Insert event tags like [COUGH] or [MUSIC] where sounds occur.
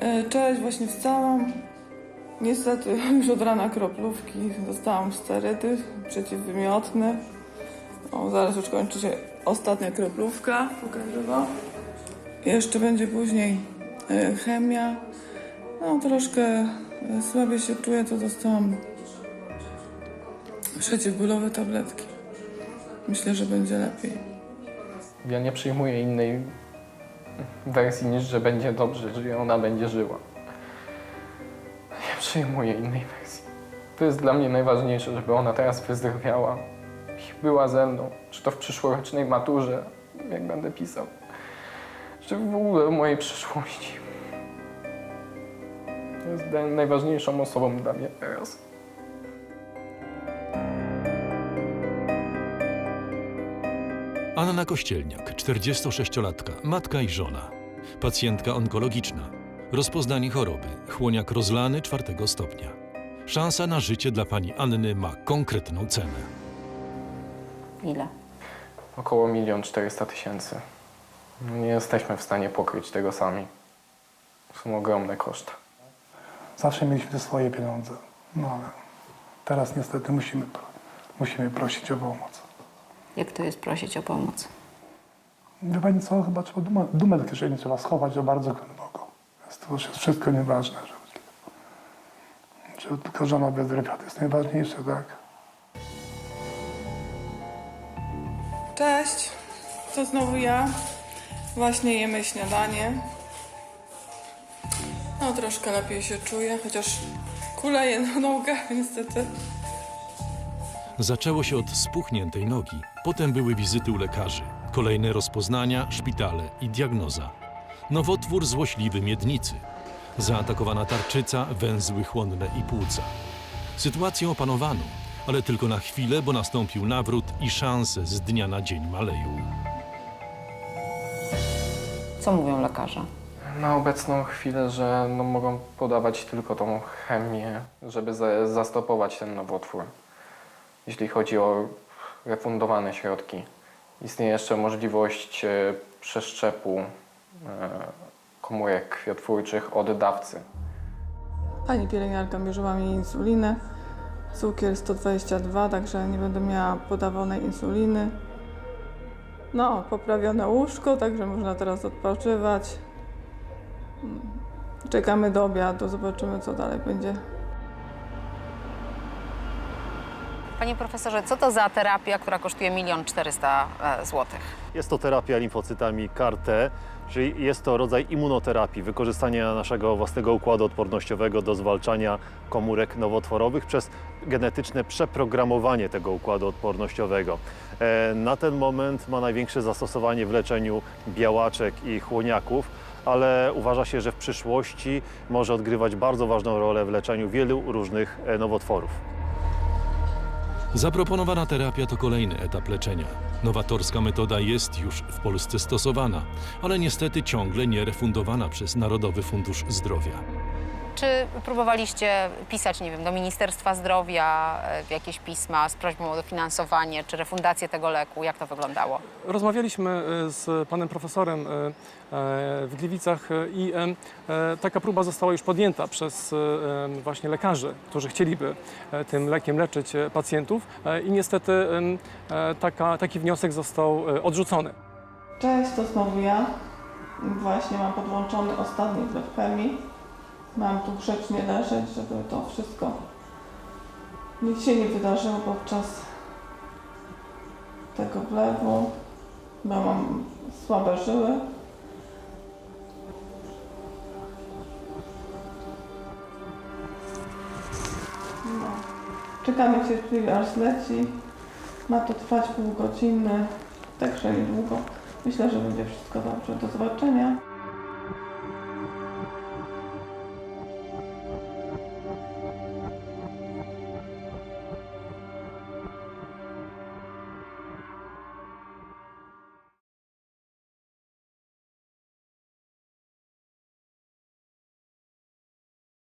E, Cześć, właśnie wstałam. Niestety [LAUGHS] już od rana kroplówki. Dostałam sterydy przeciwwymiotne. O, zaraz już kończy się ostatnia kroplówka. Pokażę wam. Jeszcze będzie później e, chemia. No, troszkę e, słabiej się czuję, to dostałam przeciwbólowe tabletki. Myślę, że będzie lepiej. Ja nie przyjmuję innej wersji niż, że będzie dobrze, że ona będzie żyła. Nie przyjmuję innej wersji. To jest dla mnie najważniejsze, żeby ona teraz wyzdrowiała i była ze mną. Czy to w przyszłorocznej maturze, jak będę pisał, czy w ogóle w mojej przyszłości. Jest najważniejszą osobą dla mnie teraz. Anna Kościelniak, 46-latka, matka i żona. Pacjentka onkologiczna. Rozpoznanie choroby, chłoniak rozlany czwartego stopnia. Szansa na życie dla pani Anny ma konkretną cenę. Ile? Około 1 400 tysięcy. Nie jesteśmy w stanie pokryć tego sami. Są ogromne koszty. Zawsze mieliśmy swoje pieniądze, no ale teraz niestety musimy, musimy prosić o pomoc. Jak to jest prosić o pomoc? Wie pani co, chyba trzeba dumę, dumę do kieszeni trzeba schować o bardzo głęboko. Jest to już jest wszystko nieważne. Żeby, żeby tylko żona wyzdrowiała, to jest najważniejsze, tak? Cześć, to znowu ja. Właśnie jemy śniadanie. No, troszkę lepiej się czuję, chociaż kuleję na nogach, niestety. Zaczęło się od spuchniętej nogi, potem były wizyty u lekarzy, kolejne rozpoznania, szpitale i diagnoza. Nowotwór złośliwy miednicy, zaatakowana tarczyca, węzły chłonne i płuca. Sytuację opanowano, ale tylko na chwilę, bo nastąpił nawrót i szanse z dnia na dzień maleją. Co mówią lekarze? Na obecną chwilę, że no, mogą podawać tylko tą chemię, żeby za, zastopować ten nowotwór. Jeśli chodzi o refundowane środki. Istnieje jeszcze możliwość e, przeszczepu e, komórek krwiotwórczych od dawcy. Pani pielęgniarka mierzyła mi insulinę. Cukier 122, także nie będę miała podawanej insuliny. No, poprawione łóżko, także można teraz odpoczywać. Mm, Czekamy do obiadu, zobaczymy co dalej będzie. Panie profesorze, co to za terapia, która kosztuje 1 400 zł? Jest to terapia limfocytami CAR-T, czyli jest to rodzaj immunoterapii, wykorzystania naszego własnego układu odpornościowego do zwalczania komórek nowotworowych przez genetyczne przeprogramowanie tego układu odpornościowego. E, Na ten moment ma największe zastosowanie w leczeniu białaczek i chłoniaków, ale uważa się, że w przyszłości może odgrywać bardzo ważną rolę w leczeniu wielu różnych e, nowotworów. Zaproponowana terapia to kolejny etap leczenia. Nowatorska metoda jest już w Polsce stosowana, ale niestety ciągle nie refundowana przez Narodowy Fundusz Zdrowia. Czy próbowaliście pisać, nie wiem, do Ministerstwa Zdrowia e, jakieś pisma z prośbą o dofinansowanie czy refundację tego leku? Jak to wyglądało? Rozmawialiśmy e, z panem profesorem e, w Gliwicach i taka próba została już podjęta przez właśnie lekarzy, którzy chcieliby tym lekiem leczyć pacjentów i niestety taka, taki wniosek został odrzucony. Cześć, to znowu ja. Właśnie mam podłączony ostatni tryb chemii. Mam tu grzecznie leżeć, żeby to wszystko nic się nie wydarzyło podczas tego wlewu. Bo mam słabe żyły. No. Czekamy cierpliwie aż zleci. Ma to trwać pół godziny, także niedługo. Myślę, że będzie wszystko dobrze. Do zobaczenia.